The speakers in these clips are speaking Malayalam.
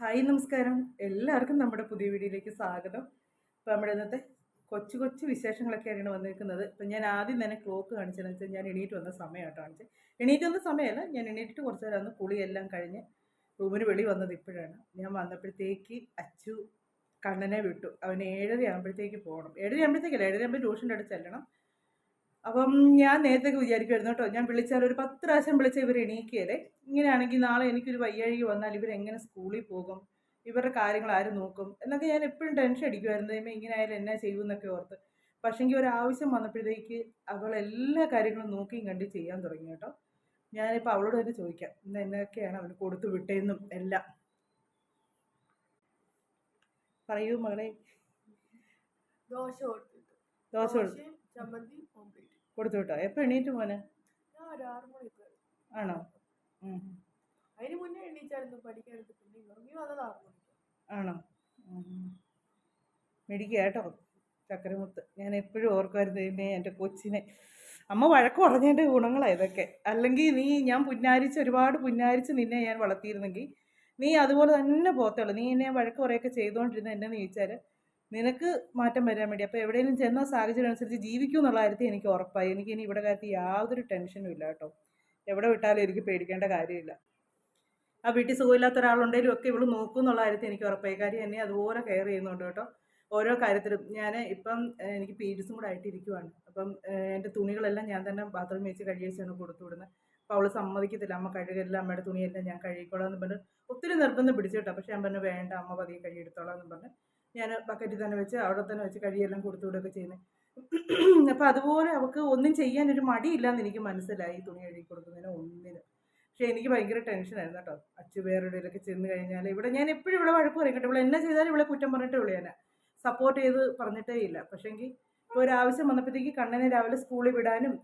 ഹായ് നമസ്കാരം. എല്ലാവർക്കും നമ്മുടെ പുതിയ വീഡിയോയിലേക്ക് സ്വാഗതം. അപ്പോൾ നമ്മുടെ ഇന്നത്തെ കൊച്ചു കൊച്ചു വിശേഷങ്ങളൊക്കെയാണ് വന്നിരിക്കുന്നത്. ഇപ്പം ഞാൻ ആദ്യം തന്നെ ക്ലോക്ക് കാണിച്ചതെന്ന് വെച്ചാൽ ഞാൻ എണീറ്റ് വന്ന സമയമായിട്ട് കാണിച്ചത് എണീറ്റ് വന്ന സമയമല്ല ഞാൻ എണീറ്റിട്ട് കുറച്ച് നേരം അന്ന് കുളിയെല്ലാം കഴിഞ്ഞ് റൂമിന് വെളി വന്നത് ഇപ്പോഴാണ്. ഞാൻ വന്നപ്പോഴത്തേക്ക് അച്ചു കണ്ണനെ വിട്ടു. അവന് ഏഴര ആകുമ്പോഴത്തേക്ക് പോകണം. ഏഴര ആകുമ്പോഴത്തേക്കല്ല ഏഴര ആകുമ്പോൾ ട്യൂഷന്റെ അടുത്ത് ചെല്ലണം. അപ്പം ഞാൻ നേരത്തെ വിചാരിക്കുമായിരുന്നു കേട്ടോ. ഞാൻ വിളിച്ചാൽ ഒരു പത്ത് പ്രാവശ്യം വിളിച്ച ഇവർ എണീക്കുകയല്ലേ. ഇങ്ങനെയാണെങ്കിൽ നാളെ എനിക്കൊരു വയ്യാഴിക വന്നാൽ ഇവർ എങ്ങനെ സ്കൂളിൽ പോകും? ഇവരുടെ കാര്യങ്ങൾ ആര് നോക്കും? എന്നൊക്കെ ഞാൻ എപ്പോഴും ടെൻഷൻ അടിക്കുമായിരുന്നു. ഇമ്മ ഇങ്ങനെ ആയാലും എന്നാ ചെയ്യുമെന്നൊക്കെ ഓർത്ത്. പക്ഷെങ്കിൽ ഒരാവശ്യം വന്നപ്പോഴത്തേക്ക് അവൾ എല്ലാ കാര്യങ്ങളും നോക്കിയും കണ്ട് ചെയ്യാൻ തുടങ്ങി കേട്ടോ. ഞാനിപ്പോൾ അവളോട് തന്നെ ചോദിക്കാം. ഇന്ന് എന്നൊക്കെയാണ് അവന് കൊടുത്തു വിട്ടതെന്നും എല്ലാം. പറയൂ മകളെ. ദോശ ദോശ കൊടു- ദോശയും ചമ്മന്തി ഓംപ്ലേറ്റ്. കൊടുത്തു വിട്ടോ എപ്പോൾ എണീറ്റ് മോനെ? ഞാൻ ഒരു ആറ് ആണോ. അതിന് മുന്നേ എണീച്ചായിരുന്നു പഠിക്കാനായിട്ട് പിന്നെ ഇറങ്ങി വന്നത് ആറ് മണിക്ക് ആണോ മേടിക്കുക കേട്ടോ ചക്കരമുത്ത്. ഞാൻ എപ്പോഴും ഓർക്കുമായിരുന്നു എന്റെ എന്റെ കൊച്ചിനെ. അമ്മ വഴക്ക് പറഞ്ഞതിന്റെ ഗുണങ്ങളാണ് ഇതൊക്കെ. അല്ലെങ്കിൽ നീ ഞാൻ പുന്നാരിച്ച് ഒരുപാട് പുന്നാരിച്ച് നിന്നെ ഞാൻ വളർത്തിയിരുന്നെങ്കിൽ നീ അതുപോലെ തന്നെ പോത്തുള്ളൂ നീ എന്നെ വഴക്ക് കുറേയൊക്കെ ചെയ്തുകൊണ്ടിരുന്ന എന്നു ചോദിച്ചാൽ നിനക്ക് മാറ്റം വരാൻ വേണ്ടി. അപ്പോൾ എവിടെയെങ്കിലും ചെന്ന സാഹചര്യം അനുസരിച്ച് ജീവിക്കും എന്നുള്ള കാര്യത്തിൽ എനിക്ക് ഉറപ്പായി. എനിക്ക് ഇനി ഇവിടെ കാര്യത്തിൽ യാതൊരു ടെൻഷനും ഇല്ല കേട്ടോ. എവിടെ വിട്ടാലും എനിക്ക് പേടിക്കേണ്ട കാര്യമില്ല. ആ വീട്ടിൽ സുഖമില്ലാത്ത ഒരാളുണ്ടെങ്കിലും ഒക്കെ ഇവൾ നോക്കും എന്നുള്ള കാര്യത്തിൽ എനിക്ക് ഉറപ്പായി. കാര്യം എന്നെ അതുപോലെ കെയർ ചെയ്യുന്നുണ്ട് കേട്ടോ. ഓരോ കാര്യത്തിലും ഞാൻ ഇപ്പം എനിക്ക് പീരീഡ്സും കൂടെ ആയിട്ടിരിക്കുവാണ് അപ്പം എന്റെ തുണികളെല്ലാം ഞാൻ തന്നെ ബാത്റൂമിൽ വെച്ച് കഴുകിച്ചാണ് കൊടുത്തു വിടുന്നത്. അപ്പോൾ അവൾ സമ്മതിക്കത്തില്ല. അമ്മ കഴുകല്ല അമ്മയുടെ തുണിയെല്ലാം ഞാൻ കഴുകിക്കോളാം എന്ന് പറഞ്ഞ് ഒത്തിരി നിർബന്ധം പിടിച്ചു കേട്ടോ. പക്ഷേ ഞാൻ പറഞ്ഞു വേണ്ട അമ്മ പതിയെ കഴുകിയെടുത്തോളാം എന്ന് പറഞ്ഞ് ഞാൻ ബക്കറ്റിൽ തന്നെ വെച്ച് അവിടെ തന്നെ വെച്ച് കഴിയെല്ലാം കൊടുത്തുവിടുകയൊക്കെ ചെയ്യുന്നത് അപ്പം അതുപോലെ അവൾക്ക് ഒന്നും ചെയ്യാൻ ഒരു മടിയില്ലാന്ന് എനിക്ക് മനസ്സിലായി തുണി കഴുകി കൊടുക്കുന്നതിന് ഒന്നിന്. പക്ഷെ എനിക്ക് ഭയങ്കര ടെൻഷനായിരുന്നു കേട്ടോ. അച്ഛൻ വേറെ എവിടെയൊക്കെ ചെന്ന് കഴിഞ്ഞാൽ ഇവിടെ ഞാൻ എപ്പോഴും ഇവിടെ വഴക്ക് പറയും കേട്ടോ. ഇവിടെ എന്നെ ചെയ്താലും ഇവിടെ കുറ്റം പറഞ്ഞിട്ടേ ഉള്ളൂ ഞാൻ സപ്പോർട്ട് ചെയ്ത് പറഞ്ഞിട്ടേ ഇല്ല. പക്ഷേങ്കിൽ ഇപ്പോൾ ഒരു ആവശ്യം വന്നപ്പോഴത്തേക്ക് കണ്ണനെ രാവിലെ സ്കൂളിൽ വിടാനും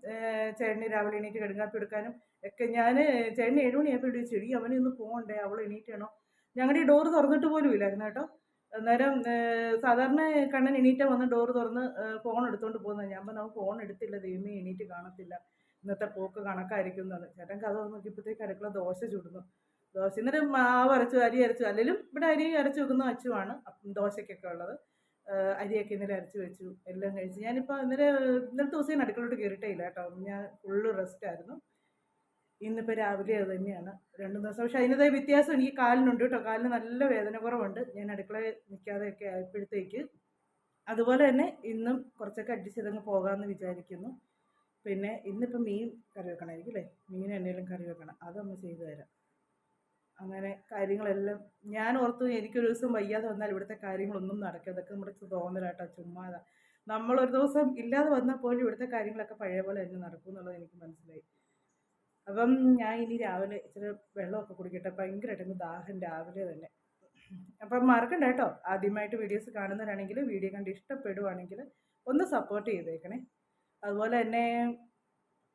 ചേട്ടനെ രാവിലെ എണീറ്റ് കടുങ്കാപ്പി എടുക്കാനും ഒക്കെ ഞാൻ ചേട്ടന് ഏഴ് മണിയായപ്പോൾ ചെടി അവനെ ഒന്ന് പോകണ്ടേ? അവൾ എണീറ്റണോ? ഞങ്ങളുടെ ഈ ഡോറ് തുറന്നിട്ട് പോലും ഇല്ലായിരുന്നു കേട്ടോ. അന്നേരം സാധാരണ കണ്ണൻ എണീറ്റ വന്ന് ഡോറ് തുറന്ന് ഫോൺ എടുത്തുകൊണ്ട് പോകുന്നത്. ഞാൻ പറഞ്ഞു ഫോൺ എടുത്തില്ല ദൈവമേ എണീറ്റ് കാണത്തില്ല. ഇന്നത്തെ പോക്ക് കണക്കായിരിക്കും എന്നാണ് ചേട്ടൻ കഥ നോക്കിയപ്പോഴത്തേക്ക് അടുക്കള ദോശ ചുടുന്നു. ദോശ ഇന്നലെ മാവ് അരച്ചു അരി അരച്ചു അല്ലെങ്കിലും ഇവിടെ അരി അരച്ചു വെക്കുന്ന അച്ചുവാണ് ദോശയ്ക്കൊക്കെ ഉള്ളത്. അരിയൊക്കെ ഇന്നലെ അരച്ചു വെച്ചു എല്ലാം കഴിച്ചു. ഞാനിപ്പോൾ ഇന്നലെ ഇന്നലത്തെ ദിവസം ഞാൻ അടുക്കളോട്ട് കയറിയിട്ടേ ഇല്ല കേട്ടോ. ഞാൻ ഫുള്ള് റെസ്റ്റ് ആയിരുന്നു. ഇന്നിപ്പോൾ രാവിലെ അത് തന്നെയാണ്. രണ്ട് ദിവസം. പക്ഷേ അതിന്റെതായ വ്യത്യാസം എനിക്ക് കാലിനുണ്ട് കേട്ടോ. കാലിന് നല്ല വേദന കുറവുണ്ട്. ഞാൻ അടുക്കളയിൽ നിൽക്കാതെയൊക്കെ ആയപ്പോഴത്തേക്ക് അതുപോലെ തന്നെ ഇന്നും കുറച്ചൊക്കെ അഡ്ജസ്റ്റ് ചെയ്തങ്ങ് പോകാമെന്ന് വിചാരിക്കുന്നു. പിന്നെ ഇന്നിപ്പോൾ മീൻ കറി വെക്കണമായിരിക്കും അല്ലേ? മീൻ എന്തെങ്കിലും കറി വെക്കണം. അതൊന്ന് ചെയ്തു തരാം. അങ്ങനെ കാര്യങ്ങളെല്ലാം ഞാൻ ഓർത്തു എനിക്കൊരു ദിവസം വയ്യാതെ വന്നാൽ ഇവിടുത്തെ കാര്യങ്ങളൊന്നും നടക്കുക അതൊക്കെ നമ്മുടെ തോന്നലാട്ടോ ചുമ്മാതാ. നമ്മളൊരു ദിവസം ഇല്ലാതെ വന്നാൽ പോലും ഇവിടുത്തെ കാര്യങ്ങളൊക്കെ പഴയ പോലെ തന്നെ നടക്കും എന്നുള്ളത് എനിക്ക് മനസ്സിലായി. അപ്പം ഞാൻ ഇനി രാവിലെ ഇച്ചിരി വെള്ളമൊക്കെ കുടിക്കട്ടെ. ഭയങ്കരമായിട്ട് ദാഹം രാവിലെ തന്നെ. അപ്പം മറക്കണ്ട കേട്ടോ. ആദ്യമായിട്ട് വീഡിയോസ് കാണുന്നവരാണെങ്കിൽ വീഡിയോ കണ്ട് ഇഷ്ടപ്പെടുവാണെങ്കിൽ ഒന്ന് സപ്പോർട്ട് ചെയ്തേക്കണേ. അതുപോലെ തന്നെ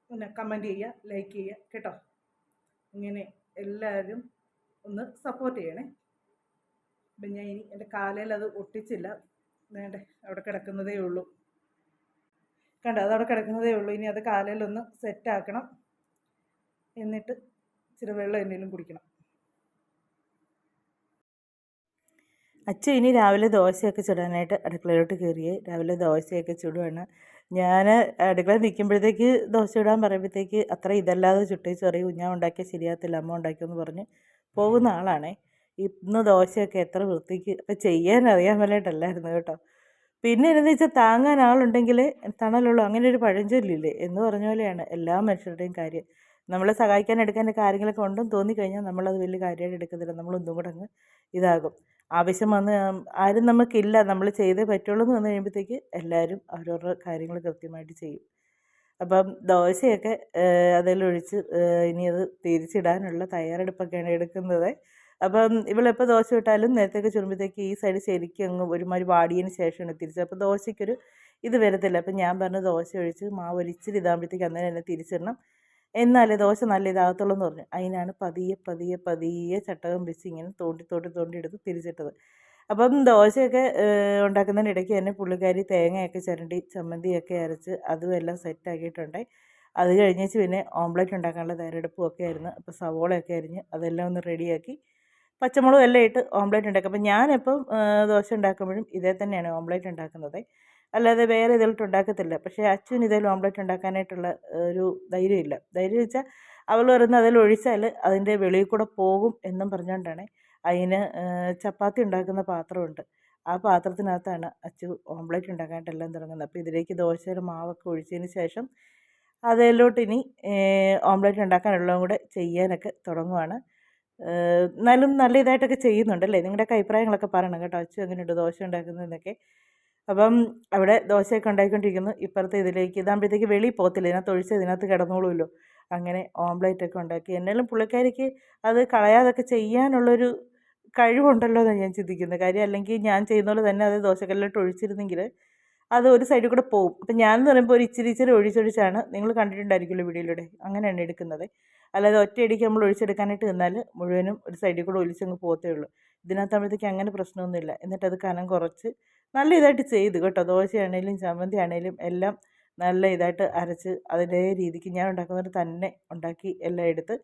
പിന്നെ കമന്റ് ചെയ്യുക ലൈക്ക് ചെയ്യുക കേട്ടോ. ഇങ്ങനെ എല്ലാവരും ഒന്ന് സപ്പോർട്ട് ചെയ്യണേ. അപ്പം ഞാൻ ഇനി എന്റെ കാലയിൽ അത് ഒട്ടിച്ചില്ല. വേണ്ടേ അവിടെ കിടക്കുന്നതേ ഉള്ളൂ. കണ്ടോ അവിടെ കിടക്കുന്നതേ ഉള്ളൂ. ഇനി അത് കാലയിലൊന്ന് സെറ്റാക്കണം എന്നിട്ട് ഇച്ചിരി വെള്ളം എന്തെങ്കിലും കുടിക്കണം. അച്ഛൻ ഇനി രാവിലെ ദോശയൊക്കെ ചുടാനായിട്ട് അടുക്കളയിലോട്ട് കയറിയേ. രാവിലെ ദോശയൊക്കെ ചുടുവാണ്. ഞാൻ അടുക്കള നിൽക്കുമ്പോഴത്തേക്ക് ദോശ ഇടാൻ പറയുമ്പോഴത്തേക്ക് അത്ര ഇതല്ലാതെ ചുട്ടേച്ച് പറയും ഞാൻ ഉണ്ടാക്കിയാൽ ശരിയാകത്തില്ല. അമ്മ ഉണ്ടാക്കിയെന്ന് പറഞ്ഞ് പോകുന്ന ആളാണേ. ഇന്ന് ദോശയൊക്കെ എത്ര വൃത്തിക്ക് അപ്പം ചെയ്യാൻ അറിയാൻ മേലായിട്ടല്ലായിരുന്നു കേട്ടോ. പിന്നെ എന്താണെന്ന് വെച്ചാൽ താങ്ങാൻ ആളുണ്ടെങ്കിൽ തണലുള്ളൂ. അങ്ങനെ ഒരു പഴഞ്ചൊല്ലില്ലേ? എന്ന് പറഞ്ഞ പോലെയാണ് എല്ലാ മനുഷ്യരുടെയും കാര്യം. നമ്മളെ സഹായിക്കാൻ എടുക്കാനൊക്കെ കാര്യങ്ങളൊക്കെ ഉണ്ടെന്ന് തോന്നിക്കഴിഞ്ഞാൽ നമ്മളത് വലിയ കാര്യമായിട്ട് എടുക്കത്തില്ല. നമ്മളൊന്നും കൂടെ അങ്ങ് ഇതാകും. ആവശ്യം വന്ന് ആരും നമുക്കില്ല. നമ്മൾ ചെയ്തേ പറ്റുള്ളൂ എന്ന് വന്നു കഴിയുമ്പോഴത്തേക്ക് എല്ലാവരും അവരവരുടെ കാര്യങ്ങൾ കൃത്യമായിട്ട് ചെയ്യും. അപ്പം ദോശയൊക്കെ അതിലൊഴിച്ച് ഇനി അത് തിരിച്ചിടാനുള്ള തയ്യാറെടുപ്പൊക്കെയാണ് എടുക്കുന്നത്. അപ്പം ഇവളെപ്പോൾ ദോശ ഇട്ടാലും നേരത്തേക്ക് ചുരുമ്പോഴത്തേക്ക് ഈ സൈഡ് ശരിക്കും അങ്ങ് ഒരുമാതിരി വാടിയതിന് ശേഷമാണ് തിരിച്ചത് അപ്പോൾ ദോശയ്ക്കൊരു ഇത് വരത്തില്ല. അപ്പം ഞാൻ പറഞ്ഞു ദോശ ഒഴിച്ച് മാവ് ഒരിച്ചിരി ഇതാകുമ്പോഴത്തേക്ക് അന്നേരം തന്നെ തിരിച്ചിടണം. എന്നാലേ ദോശ നല്ല ഇതാകത്തുള്ളൂ എന്ന് പറഞ്ഞു. അതിനാണ് പതിയെ പതിയെ പതിയെ ചട്ടകം വെച്ച് ഇങ്ങനെ തോണ്ടി തോണ്ടി തോണ്ടി എടുത്ത് തിരിച്ചിട്ടത്. അപ്പം ദോശയൊക്കെ ഉണ്ടാക്കുന്നതിനിടയ്ക്ക് തന്നെ പുള്ളിക്കാരി തേങ്ങയൊക്കെ ചിരണ്ടി ചമ്മന്തിയൊക്കെ അരച്ച് അതും എല്ലാം സെറ്റാക്കിയിട്ടുണ്ടായി അത് കഴിഞ്ഞേച്ച് പിന്നെ ഓംലെറ്റ് ഉണ്ടാക്കാനുള്ള തയ്യാറെടുപ്പും ഒക്കെ ആയിരുന്നു. അപ്പോൾ സവോളയൊക്കെ അരിഞ്ഞ് അതെല്ലാം ഒന്ന് റെഡിയാക്കി പച്ചമുളകും എല്ലാം ഇട്ട് ഓംലെറ്റ് ഉണ്ടാക്കും. അപ്പം ഞാനിപ്പം ദോശ ഉണ്ടാക്കുമ്പോഴും ഇതേ തന്നെയാണ് ഓംലെറ്റ് ഉണ്ടാക്കുന്നത്. അല്ലാതെ വേറെ ഇതിലിട്ട് ഉണ്ടാക്കത്തില്ല. പക്ഷേ അച്ഛൻ ഇതിൽ ഓംലെറ്റ് ഉണ്ടാക്കാനായിട്ടുള്ള ഒരു ധൈര്യമില്ല. ധൈര്യം വെച്ചാൽ അവൾ പറയുന്നത് അതിൽ ഒഴിച്ചാൽ അതിന്റെ വെളിയിൽ കൂടെ പോകും എന്നും പറഞ്ഞുകൊണ്ടാണ് അതിന് ചപ്പാത്തി ഉണ്ടാക്കുന്ന പാത്രമുണ്ട്. ആ പാത്രത്തിനകത്താണ് അച്ചു ഓംലെറ്റ് ഉണ്ടാക്കാനായിട്ട് എല്ലാം തുടങ്ങുന്നത്. അപ്പോൾ ഇതിലേക്ക് ദോശയുടെ മാവൊക്കെ ഒഴിച്ചതിന് ശേഷം അതിലോട്ട് ഇനി ഓംലെറ്റ് ഉണ്ടാക്കാനുള്ളതും കൂടെ ചെയ്യാനൊക്കെ തുടങ്ങുവാണ്. എന്നാലും നല്ല ഇതായിട്ടൊക്കെ ചെയ്യുന്നുണ്ടല്ലേ നിങ്ങളുടെയൊക്കെ അഭിപ്രായങ്ങളൊക്കെ പറയണം കേട്ടോ. അച്ചു എങ്ങനെയുണ്ട്? ദോശ ഉണ്ടാക്കുന്നതെന്നൊക്കെ. അപ്പം അവിടെ ദോശയൊക്കെ ഉണ്ടാക്കിക്കൊണ്ടിരിക്കുന്നു ഇപ്പുറത്തെ ഇതിലേക്ക് ഇതാകുമ്പോഴത്തേക്ക് വെളിയിൽ പോകത്തില്ല. ഇതിനകത്ത് ഒഴിച്ച് ഇതിനകത്ത് കിടന്നോളുമല്ലോ. അങ്ങനെ ഓംലേറ്റ് ഒക്കെ ഉണ്ടാക്കി. എന്നാലും പുള്ളിക്കാരിക്ക് അത് കളയാതൊക്കെ ചെയ്യാനുള്ളൊരു കഴിവുണ്ടല്ലോ എന്നാണ് ഞാൻ ചിന്തിക്കുന്നത്. കാര്യം അല്ലെങ്കിൽ ഞാൻ ചെയ്യുന്ന പോലെ തന്നെ അത് ദോശക്കല്ലിലോട്ട് ഒഴിച്ചിരുന്നെങ്കിൽ അത് ഒരു സൈഡിൽ കൂടെ പോകും അപ്പം എന്ന് പറയുമ്പോൾ ഒരു ഇച്ചിരി ഇച്ചിരി ഒഴിച്ചൊഴിച്ചാണ്. നിങ്ങൾ കണ്ടിട്ടുണ്ടായിരിക്കുമല്ലോ വീഡിയോയിലൂടെ. അങ്ങനെയാണ് എടുക്കുന്നത്. അല്ലാതെ ഒറ്റയടിക്ക് നമ്മൾ ഒഴിച്ചെടുക്കാനായിട്ട് നിന്നാൽ മുഴുവനും ഒരു സൈഡിൽ കൂടെ ഒലിച്ചങ്ങ് പോകത്തേ ഉള്ളൂ. ഇതിനകത്താകുമ്പോഴത്തേക്ക് അങ്ങനെ പ്രശ്നമൊന്നുമില്ല. എന്നിട്ട് അത് കനം കുറച്ച് നല്ല ഇതായിട്ട് ചെയ്തു കേട്ടോ. ദോശയാണേലും ചമ്മന്തി ആണേലും എല്ലാം നല്ല ഇതായിട്ട് അരച്ച് അതിന്റെ രീതിക്ക് ഞാൻ ഉണ്ടാക്കുന്നവർ തന്നെ ഉണ്ടാക്കി എല്ലാം എടുത്ത്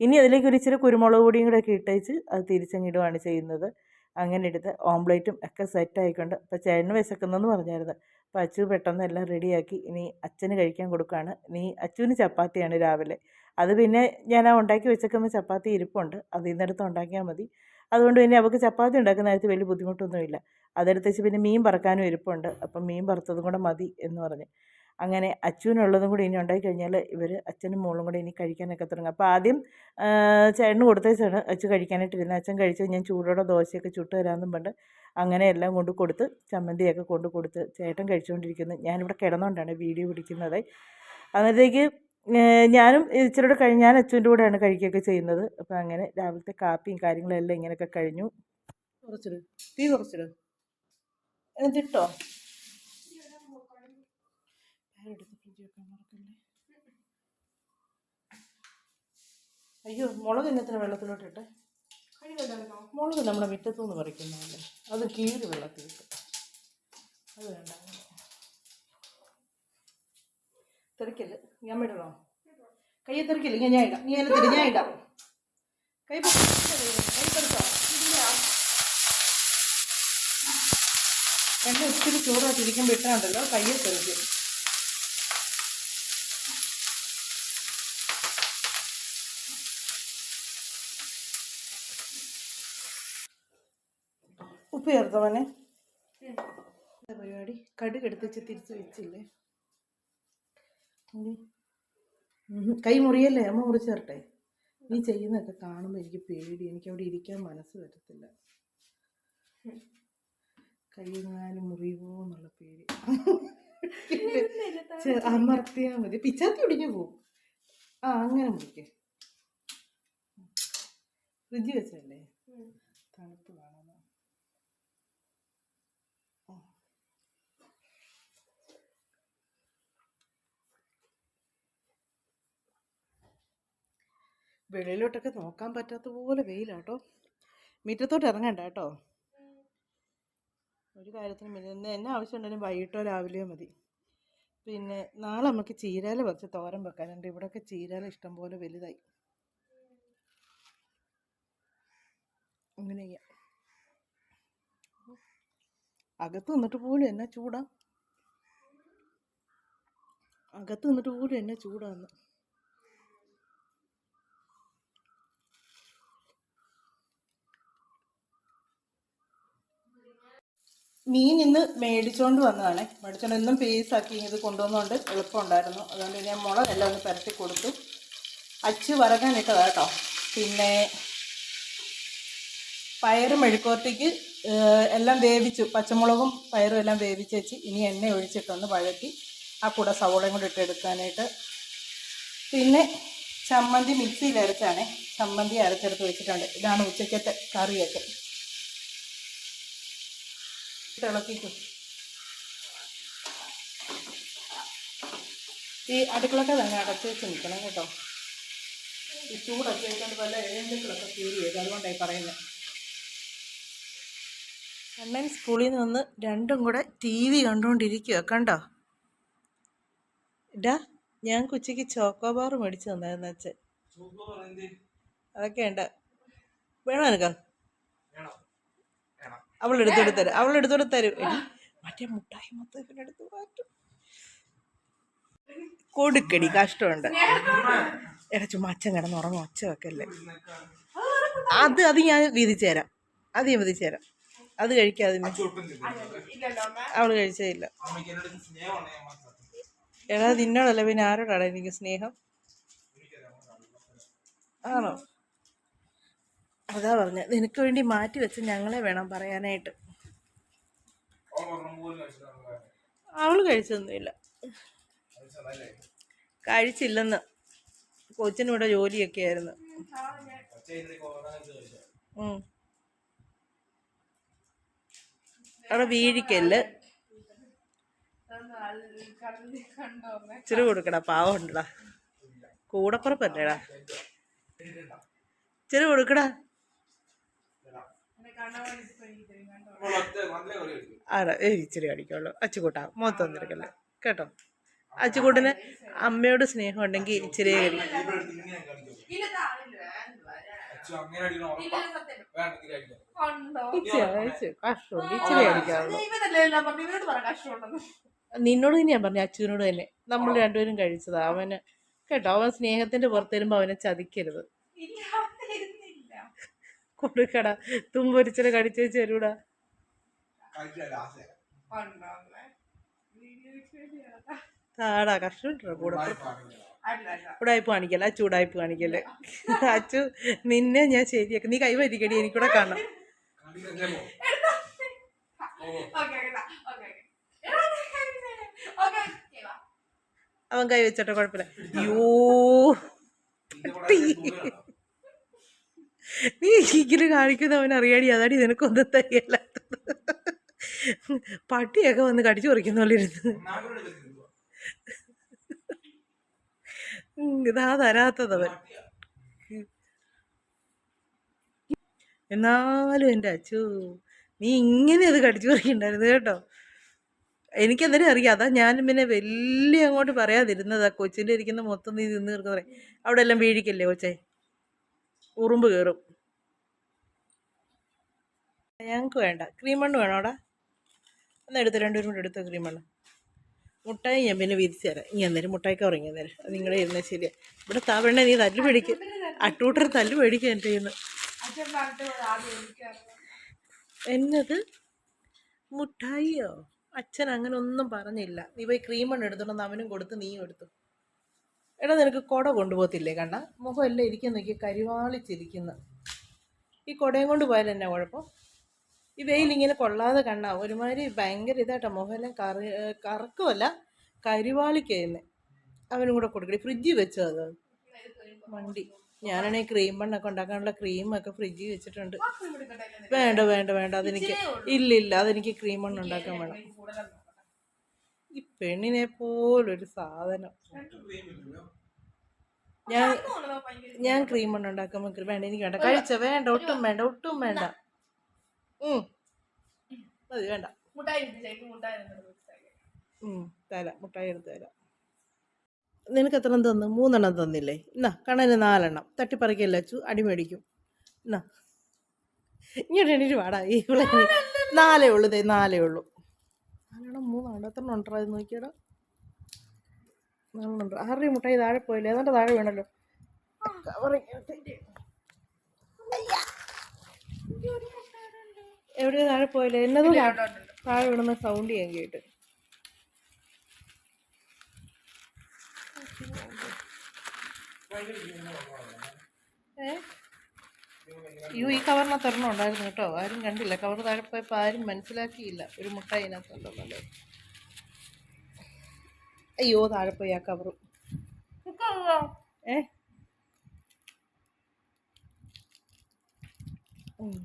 ഇനി അതിലേക്ക് ഒരു ഇച്ചിരി കുരുമുളക് പൊടിയും കൂടെ ഒക്കെ ഇട്ടേച്ച് അത് തിരിച്ചങ്ങിടുകയാണ് ചെയ്യുന്നത്. അങ്ങനെ എടുത്ത് ഓംപ്ലേറ്റും ഒക്കെ സെറ്റ് ആയിക്കൊണ്ട് അപ്പോൾ ചേട്ടന് വിശക്കുന്നെന്ന് പറഞ്ഞായിരുന്നു. അപ്പോൾ അച്ചു പെട്ടെന്ന് എല്ലാം റെഡിയാക്കി ഇനി അച്ഛന് കഴിക്കാൻ കൊടുക്കുകയാണ്. ഇനി അച്ചുവിന് ചപ്പാത്തിയാണ് രാവിലെ. അത് പിന്നെ ഞാൻ ആ ഉണ്ടാക്കി വെച്ചേക്കുന്ന ചപ്പാത്തി ഇരിപ്പുണ്ട്. അത് ഇന്നെടുത്ത് ഉണ്ടാക്കിയാൽ മതി. അതുകൊണ്ട് പിന്നെ അവൾക്ക് ചപ്പാത്തി ഉണ്ടാക്കുന്ന കാര്യത്തിൽ വലിയ ബുദ്ധിമുട്ടൊന്നുമില്ല. അതെടുത്തേച്ച് പിന്നെ മീൻ പറക്കാനും ഇരിപ്പുണ്ട്. അപ്പം മീൻ വറുത്തതും കൂടെ മതി എന്ന് പറഞ്ഞ്. അങ്ങനെ അച്ഛനുള്ളതും കൂടി ഇനി ഉണ്ടാക്കി കഴിഞ്ഞാൽ ഇവർ അച്ഛനും മോളും കൂടെ ഇനി കഴിക്കാനൊക്കെ തുടങ്ങും. അപ്പോൾ ആദ്യം ചേട്ടന് കൊടുത്തേച്ചാണ് അച്ചു കഴിക്കാനായിട്ടിരുന്നത്. അച്ഛൻ കഴിച്ച് ഞാൻ ചൂടോടെ ദോശയൊക്കെ ചുട്ട് തരാമെന്നും പണ്ട് അങ്ങനെ എല്ലാം കൊണ്ട് കൊടുത്ത് ചമ്മന്തിയൊക്കെ കൊണ്ട് കൊടുത്ത് ചേട്ടൻ കഴിച്ചുകൊണ്ടിരിക്കുന്നത് ഞാനിവിടെ കിടന്നുകൊണ്ടാണ് വീഡിയോ പിടിക്കുന്നത്. അന്നേരത്തേക്ക് ഞാനും ഇച്ചിരി കൂടെ കഴിഞ്ഞ് ഞാൻ അച്ഛന്റെ കൂടെയാണ് കഴിക്കുകയൊക്കെ ചെയ്യുന്നത്. അപ്പോൾ അങ്ങനെ രാവിലത്തെ കാപ്പിയും കാര്യങ്ങളും എല്ലാം ഇങ്ങനെയൊക്കെ കഴിഞ്ഞു. കുറച്ചിട്. തീ കുറച്ചിട്. എന്നിട്ടോ അയ്യോ മുളക് ഇന്നത്തിന് വെള്ളത്തിലോട്ട് ഇട്ടെ? മുളക് നമ്മുടെ മുറ്റത്തുനിന്ന് പറിക്കുന്നതല്ലേ? അത് കീറി വെള്ളത്തിൽ ഇട്ട് അത് വേണ്ട. അങ്ങനെ. തെറിക്കല്ല് ഞാൻ വിടണോ കയ്യെ തെറിക്കില്ല ഇങ്ങനെ ഞാൻ ഇടാം ഞാൻ ഇടാം കൈ. കൈ ഇത്തിരി ചൂടായിട്ട് ഇരിക്കുമ്പോൾ ഇട്ടാണ്ടല്ലോ കയ്യെ തെറിക്കും ഉപ്പ് ചേർത്തവനെ പരിപാടി കടുകെടുത്ത് തിരിച്ച് വെച്ചില്ലേ. കൈ മുറിയല്ലേ? അമ്മ മുറിച്ച് തരട്ടെ നീ ചെയ്യുന്നതൊക്കെ കാണുമ്പോൾ എനിക്ക് പേടി. എനിക്ക് അവിടെ ഇരിക്കാൻ മനസ്സ് വരത്തില്ല. കൈയെങ്ങാനും മുറിയുമോ എന്നുള്ള പേടി. അമർത്തിയാൽ മതി. പിച്ചാത്തി ഒടിഞ്ഞു പോവും. ആ അങ്ങനെ മുറിക്കേ. ഫ്രിഡ്ജ് വെച്ചല്ലേ തണുപ്പ് വെളിയിലോട്ടൊക്കെ നോക്കാൻ പറ്റാത്ത പോലെ വെയിലാട്ടോ. മുറ്റത്തോട്ട് ഇറങ്ങണ്ട കേട്ടോ. ഒരു കാര്യത്തിനും ഇന്ന് എന്നെ ആവശ്യമുണ്ടെങ്കിലും വൈകിട്ടോ രാവിലെയോ മതി. പിന്നെ നാളെ നമുക്ക് ചീരാല പറിച്ച് തോരൻ വെക്കാനുണ്ട്. ഇവിടെയൊക്കെ ചീരാല ഇഷ്ടം പോലെ വലുതായി. അങ്ങനെ ചെയ്യാം. അകത്ത് നിന്നിട്ട് പോലും എന്നാ ചൂടാ? അകത്ത് നിന്നിട്ട് പോലും എന്നാ ചൂടാന്ന്. മീൻ ഇന്ന് മേടിച്ചുകൊണ്ട് വന്നതാണ്. മേടിച്ചുകൊണ്ട് ഇന്നും പീസാക്കി ഇത് കൊണ്ടുവന്നുകൊണ്ട് എളുപ്പമുണ്ടായിരുന്നു. അതുകൊണ്ട് ഞാൻ മുളകെല്ലാം ഒന്ന് പരത്തി കൊടുത്തു. അച്ച് വറക്കാനിട്ടതാ കേട്ടോ. പിന്നെ പയറ് മെഴുക്കോർത്തിക്ക് എല്ലാം വേവിച്ചു. പച്ചമുളകും പയറും എല്ലാം വേവിച്ച് വെച്ച് ഇനി എണ്ണ ഒഴിച്ചിട്ടൊന്ന് വഴറ്റി ആ കൂടെ സവോളയും കൂടെ ഇട്ട് എടുക്കാനായിട്ട്. പിന്നെ ചമ്മന്തി മിക്സിയിൽ അരച്ചാണേ. ചമ്മന്തി അരച്ചെടുത്ത് വെച്ചിട്ടുണ്ട്. ഇതാണ് ഉച്ചക്കത്തെ കറിയൊക്കെ. ഇളക്കിക്കും ഈ അടുക്കളൊക്കെ തന്നെ അടച്ച് വെച്ച് നിൽക്കണം കേട്ടോ. ഈ ചൂടൊക്കെ വെച്ചുകൊണ്ട് പല എഴുന്നേക്കളൊക്കെ ക്യൂരി ചെയ്ത് അതുകൊണ്ടായി പറയുന്നത് അണ്ണൻ സ്കൂളിൽ നിന്ന് രണ്ടും കൂടെ ടി വി കണ്ടുകൊണ്ടിരിക്കുക കണ്ടോ? ഇടാ ഞാൻ കൊച്ചിക്ക് ചോക്കോബാർ മേടിച്ചു തന്നായിരുന്നു അച്ഛൻ. അതൊക്കെ ഉണ്ട്. വേണോ നിനക്ക്? അവൾ എടുത്തോട് തരും. അവൾ എടുത്തോട് തരും. മറ്റേ മുട്ടായി മൊത്തം അടുത്ത് മാറ്റും. കൊടുക്കടി കഷ്ടമുണ്ട്. എടാ ചുമ്മാ അച്ഛൻ കിടന്ന് ഉറങ്ങും ഒച്ച വെക്കല്ലേ അത് അത് ഞാൻ വീതിച്ചു തരാം. അത് ഞാൻ വീതിച്ചു തരാം. അത് കഴിക്കാതെ ഇല്ലല്ലോ അമ്മ അവൾ കഴിച്ചതില്ല എടാ നിന്നോടല്ല പിന്നെ ആരോടാണ് എനിക്ക് സ്നേഹം? ആണോ? അതാ പറഞ്ഞ. നിനക്ക് വേണ്ടി മാറ്റി വെച്ച് ഞങ്ങളെ വേണം പറയാനായിട്ട്. അവൾ കഴിച്ചൊന്നുമില്ല. കഴിച്ചില്ലെന്ന്. കൊച്ചിനിവിടെ ജോലിയൊക്കെ ആയിരുന്നു. അവിടെ വീഴിക്കല്ല്. ഇച്ചിരി കൊടുക്കടാ പാവം ഉണ്ടടാ. കൂടപ്പുറപ്പല്ലേടാ. ഇച്ചിരി കൊടുക്കടാ. ഏയ് ഇച്ചിരി അടിക്കുള്ളൂ. അച്ചുകൂട്ടാ മൊത്തം നിരക്കല്ലേ കേട്ടോ? അച്ചുകൂട്ടിന് അമ്മയോട് സ്നേഹം ഉണ്ടെങ്കിൽ ഇച്ചിരി നിന്നോട് തന്നെ ഞാൻ പറഞ്ഞു അച്ഛനോട് തന്നെ. നമ്മൾ രണ്ടുപേരും കഴിച്ചതാ. അവന് കേട്ടോ അവൻ സ്നേഹത്തിന്റെ പുറത്ത് വരുമ്പോ അവനെ ചതിക്കരുത്. കൊടുക്കടാ തുമ്പൊരിച്ചിട്ട് കടിച്ചു വെച്ച് തരൂടാ ആടാ കഷ്ടമുണ്ടോ കൂടെ ഉടായ്പ കാണിക്കല്ല അച്ചു ഉടായ്പ കാണിക്കല്ലേ അച്ചു നിന്നെ ഞാൻ ശരിയാക്കി നീ കൈ വരികടി എനിക്കൂടെ കാണാം okay okay okay okay okay വാ അവൻ കൈ വെച്ചോട്ടെ കുഴപ്പമില്ല അയ്യോ പട്ടി നീ ഇങ്ങനെ കാണിക്കുന്ന അവൻ അറിയാടി അതാടി നിനക്കൊന്നും തയ്യല്ലാത്തത്. പട്ടിയൊക്കെ വന്ന് കടിച്ചു പറിക്കുന്ന ഇതാ തരാത്തതവൻ. എന്നാലും എന്റെ അച്ചു നീ ഇങ്ങനെ അത് കടിച്ചു പറിക്കണ്ടായിരുന്നു കേട്ടോ. എനിക്കെന്തായാലും അറിയാം. അതാ ഞാനും പിന്നെ വലിയ അങ്ങോട്ട് പറയാതിരുന്നതാ. കൊച്ചിന്റെ ഇരിക്കുന്ന മൊത്തം നീ നിന്ന് തീർക്കുന്ന അവിടെ എല്ലാം വീഴിക്കല്ലേ കൊച്ചേ? ഉറുമ്പ് കയറും ഞങ്ങൾക്ക് വേണ്ട. ക്രീം മണ്ണ് വേണോ അവിടെ ഒന്ന് എടുത്ത് രണ്ടുപേരും കൂടെ എടുത്ത ക്രീം മണ്ണ് മുട്ടായി ഞാൻ പിന്നെ വിരിച്ചു തരാം. ഇനി അന്നേരം മുട്ടായിക്ക് ഉറങ്ങി അത് നിങ്ങളെ ഇരുന്ന ശരിയാ. ഇവിടെ താവണ്ണ നീ തല്ല് പേടിക്കും. അട്ടൂട്ടർ തല്ല് പേടിക്കുക എന്റെ എനിക്കറിയാം എന്നത് മുട്ടായിയോ? അച്ഛൻ അങ്ങനെ ഒന്നും പറഞ്ഞില്ല. നീ പോയി ക്രീം മണ്ണ് എടുത്തോണ്ടെന്ന് അവനും കൊടുത്ത് നീയും എടുത്തു. എടാ നിനക്ക് കുട കൊണ്ടുപോകത്തില്ലേ കണ്ട മുഖം എല്ലാം ഇരിക്കുന്ന നോക്കി കരിവാളിച്ചിരിക്കുന്നു. ഈ കുടയും കൊണ്ട് പോയാൽ എന്നാ കുഴപ്പം? ഈ വെയിൽ ഇങ്ങനെ കൊള്ളാതെ കണ്ണ ഒരുമാതിരി ഭയങ്കര ഇതായിട്ടാ മുഖമെല്ലാം കറി കറക്കുമല്ല കരിവാളിക്കഴിയുന്നത് അവനും കൂടെ കൊടുക്കണേ ഫ്രിഡ്ജിൽ വെച്ചോ അത്. വണ്ടി ഞാനാണെങ്കിൽ ക്രീം മണ്ണൊക്കെ ഉണ്ടാക്കാനുള്ള ക്രീമൊക്കെ ഫ്രിഡ്ജിൽ വെച്ചിട്ടുണ്ട്. വേണ്ട വേണ്ട വേണ്ട അതെനിക്ക് ഇല്ല ഇല്ല അതെനിക്ക് ക്രീം മണ്ണ് ഉണ്ടാക്കാൻ വേണം. പെണ്ണിനെ പോലൊരു സാധനം. ഞാൻ ഞാൻ ക്രീം കൊണ്ട് ഉണ്ടാക്കുമ്പോൾ വേണ്ട എനിക്ക് വേണ്ട. കഴിച്ച വേണ്ട ഒട്ടും വേണ്ട ഒട്ടും വേണ്ട. ഉം. മതി വേണ്ട. തരാം മുട്ടായി. എടുത്ത് തരാം. നിനക്ക് എത്ര തന്നു? മൂന്നെണ്ണം തന്നില്ലേ? എന്നാ കണ്ണന് നാലെണ്ണം. തട്ടിപ്പറിക്കല്ല അച്ചു? അടിമേടിക്കും എന്നാ ഇങ്ങോട്ട് എണീറ്റ് വാടാ. ഈ നാലേ ഉള്ളൂ ദേ നാലേ ഉള്ളൂ. നാലെണ്ണം മൂന്നെണ്ണം എത്ര ഉണ്ടോ അത് നോക്കിയടാ. നാലെണ്ണം ഉണ്ട്. ആരുടെയും മുട്ടായി താഴെ പോയില്ല? ഏതാണ്ട് താഴെ വേണല്ലോ. എവിടെ താഴെ പോയില്ലേ? എന്നതും താഴെ വീണുന്ന സൗണ്ട് ചെയ്യാൻ കേട്ട്. ഏ? അയ്യോ ഈ കവറിനകത്ത് ഒരെണ്ണം ഉണ്ടായിരുന്നു കേട്ടോ. ആരും കണ്ടില്ല. കവർ താഴെ പോയപ്പോൾ ആരും മനസ്സിലാക്കിയില്ല. ഒരു മുട്ട അതിനകത്തുണ്ടല്ലോ അയ്യോ താഴെ പോയി ആ കവറ് ഏ? ഉച്ചക്കത്തെ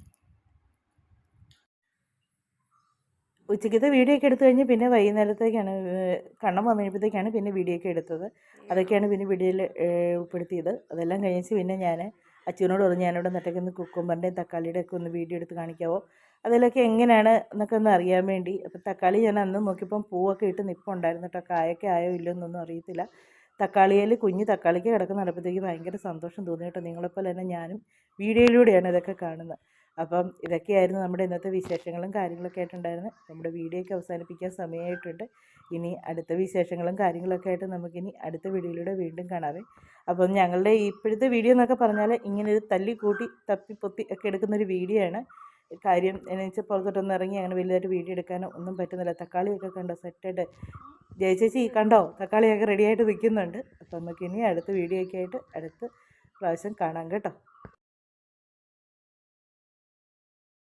ഉച്ചയ്ക്കത്തെ വീഡിയോ ഒക്കെ എടുത്തു കഴിഞ്ഞ് പിന്നെ വൈകുന്നേരത്തേക്കാണ് കണ്ണം വന്നു കഴിഞ്ഞപ്പോഴത്തേക്കാണ് പിന്നെ വീഡിയോ ഒക്കെ എടുത്തത്. അതൊക്കെയാണ് പിന്നെ വീഡിയോയിൽ ഉൾപ്പെടുത്തിയത്. അതെല്ലാം കഴിഞ്ഞിട്ട് പിന്നെ ഞാൻ അച്ഛനോട് പറഞ്ഞു ഞാനിവിടെ നട്ടയ്ക്കുന്ന കുക്കുമ്പറിന്റെയും തക്കാളിയുടെ ഒക്കെ ഒന്ന് വീഡിയോ എടുത്ത് കാണിക്കാവോ? അതിലൊക്കെ എങ്ങനെയാണ് എന്നൊക്കെ ഒന്ന് അറിയാൻ വേണ്ടി. അപ്പോൾ തക്കാളി ഞാൻ അന്ന് നോക്കിയപ്പം പൂവൊക്കെ ഇട്ട് നിൽപ്പുണ്ടായിരുന്നു കേട്ടോ. കായൊക്കെ ആയോ ഇല്ലയോ എന്നൊന്നും അറിയത്തില്ല. തക്കാളിയിൽ കുഞ്ഞ് തക്കാളിക്ക് കിടക്കുന്ന നടപ്പത്തേക്ക് ഭയങ്കര സന്തോഷം തോന്നി കേട്ടോ. നിങ്ങളെപ്പോലെ തന്നെ ഞാനും വീഡിയോയിലൂടെയാണ് ഇതൊക്കെ കാണുന്നത്. അപ്പം ഇതൊക്കെയായിരുന്നു നമ്മുടെ ഇന്നത്തെ വിശേഷങ്ങളും കാര്യങ്ങളൊക്കെ ആയിട്ടുണ്ടായിരുന്നത് നമ്മുടെ വീഡിയോ ഒക്കെ അവസാനിപ്പിക്കാൻ സമയമായിട്ടുണ്ട് ഇനി അടുത്ത വിശേഷങ്ങളും കാര്യങ്ങളൊക്കെ ആയിട്ട് നമുക്കിനി അടുത്ത വീഡിയോയിലൂടെ വീണ്ടും കാണാവേ. അപ്പം ഞങ്ങളുടെ ഇപ്പോഴത്തെ വീഡിയോ എന്നൊക്കെ പറഞ്ഞാൽ ഇങ്ങനെ ഒരു തല്ലി കൂട്ടി തപ്പി പൊത്തി ഒക്കെ എടുക്കുന്നൊരു വീഡിയോ ആണ്. കാര്യം എന്ന് വെച്ചാൽ പുറത്തോട്ടൊന്നും ഇറങ്ങി അങ്ങനെ വലുതായിട്ട് വീഡിയോ എടുക്കാനോ ഒന്നും പറ്റുന്നില്ല. തക്കാളിയൊക്കെ കണ്ടോ? സെറ്റായിട്ട് ജയചേച്ചി കണ്ടോ? തക്കാളിയൊക്കെ റെഡിയായിട്ട് നിൽക്കുന്നുണ്ട്. അപ്പം നമുക്ക് ഇനി അടുത്ത വീഡിയോ ഒക്കെ ആയിട്ട് അടുത്ത പ്രാവശ്യം കാണാം കേട്ടോ.